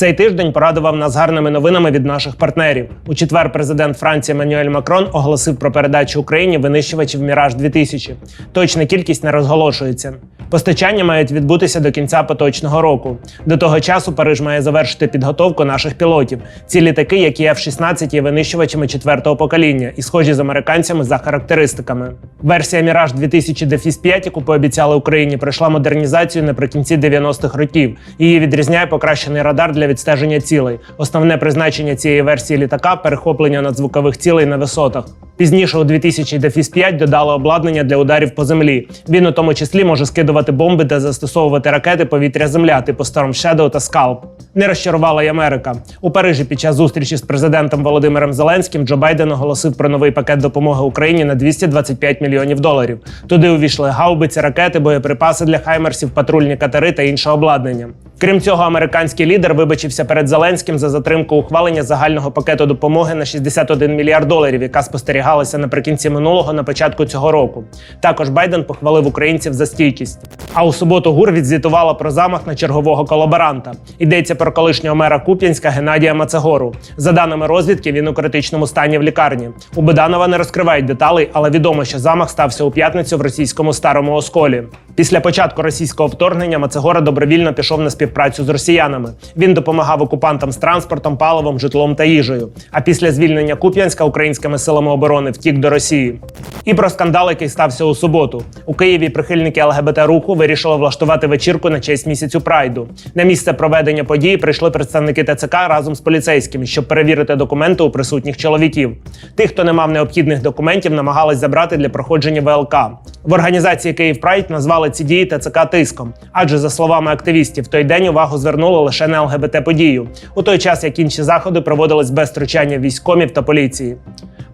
Цей тиждень порадував нас гарними новинами від наших партнерів. У четвер президент Франції Еммануель Макрон оголосив про передачу Україні винищувачів Міраж 2000 Точна кількість не розголошується. Постачання мають відбутися до кінця поточного року. До того часу Париж має завершити підготовку наших пілотів. Ці літаки, як і F-16, є винищувачами четвертого покоління і схожі з американцями за характеристиками. Версія Міраж 2000 Дефіс 5, яку пообіцяли Україні, пройшла модернізацію наприкінці 90-х років. Її відрізняє покращений радар для відстеження цілей. Основне призначення цієї версії літака перехоплення надзвукових цілей на висотах. Пізніше у 2000 Дефіс 5 додали обладнання для ударів по землі. Він у тому числі може скидувати бомби та застосовувати ракети повітря-земля типу Storm Shadow та Scalp. Не розчарувала й Америка. У Парижі під час зустрічі з президентом Володимиром Зеленським Джо Байден оголосив про новий пакет допомоги Україні на 225 мільйонів доларів. Туди увійшли гаубиці, ракети, боєприпаси для хаймерсів, патрульні катери та інше обладнання. Крім цього, американський лідер вибачився перед Зеленським за затримку ухвалення загального пакету допомоги на 61 мільярд доларів, яка спостерігалася наприкінці минулого на початку цього року. Також Байден похвалив українців за стійкість. А у суботу ГУР відзвітувала про замах на чергового колаборанта. Йдеться про колишнього мера Куп'янська Геннадія Мацегору. За даними розвідки, він у критичному стані в лікарні. У Буданова не розкривають деталей, але відомо, що замах стався у п'ятницю в російському старому осколі. Після початку російського вторгнення Мацегора добровільно пішов на співпрацю з росіянами. Він допомагав окупантам з транспортом, паливом, житлом та їжею. А після звільнення Куп'янська українськими силами оборони втік до Росії. І про скандал, який стався у суботу. У Києві прихильники ЛГБТ руху вирішили влаштувати вечірку на честь місяцю прайду. На місце проведення події прийшли представники ТЦК разом з поліцейськими, щоб перевірити документи у присутніх чоловіків. Тих, хто не мав необхідних документів, намагались забрати для проходження ВЛК. В організації Київ Прайд назвали ці дії ТЦК тиском. Адже, за словами активістів, той день увагу звернули лише на ЛГБТ подію, у той час як інші заходи проводились без втручання військомів та поліції.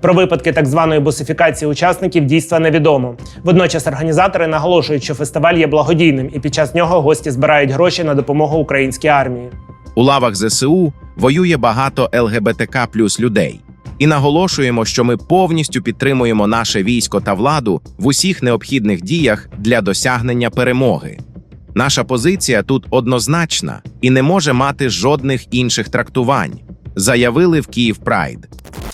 Про випадки так званої босифікації учасників дійства невідомо. Водночас організатори наголошують, що фестиваль є благодійним, і під час нього гості збирають гроші на допомогу українській армії. У лавах ЗСУ воює багато ЛГБТК плюс людей. І наголошуємо, що ми повністю підтримуємо наше військо та владу в усіх необхідних діях для досягнення перемоги. Наша позиція тут однозначна і не може мати жодних інших трактувань, заявили в Київ Прайд.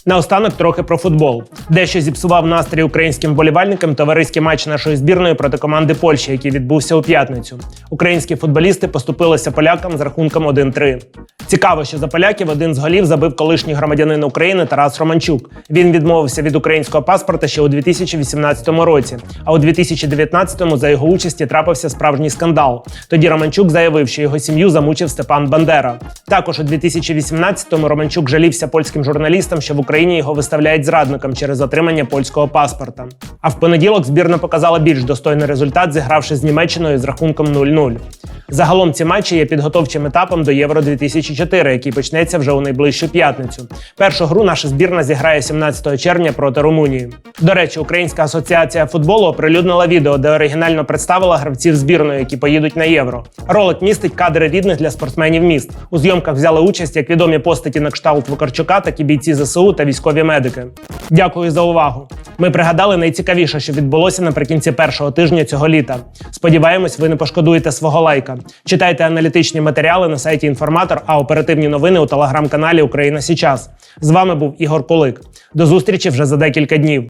Наостанок трохи про футбол. Дещо зіпсував настрій українським болівальникам товариський матч нашої збірної проти команди Польщі, який відбувся у п'ятницю. Українські футболісти поступилися полякам з рахунком 1-3. Цікаво, що за поляків один з голів забив колишній громадянин України Тарас Романчук. Він відмовився від українського паспорта ще у 2018 році. А у 2019-му за його участі трапився справжній скандал. Тоді Романчук заявив, що його сім'ю замучив Степан Бандера. Також у 2018-му Романчук жалівся польським журналістам, що в Україні його виставляють зрадником через отримання польського паспорта. А в понеділок збірна показала більш достойний результат, зігравши з Німеччиною з рахунком 0-0. Загалом ці матчі є підготовчим етапом до Євро 2004, який почнеться вже у найближчу п'ятницю. Першу гру наша збірна зіграє 17 червня проти Румунії. До речі, Українська асоціація футболу оприлюднила відео, де оригінально представила гравців збірної, які поїдуть на євро. Ролик містить кадри рідних для спортсменів міст. У зйомках взяли участь як відомі постаті на кшталт Вакарчука, так і бійці ЗСУ та військові медики. Дякую за увагу. Ми пригадали найцікавіше, що відбулося наприкінці першого тижня цього літа. Сподіваємось, ви не пошкодуєте свого лайка. Читайте аналітичні матеріали на сайті Інформатор, а оперативні новини у телеграм-каналі Україна Січас. З вами був Ігор Кулик. До зустрічі вже за декілька днів.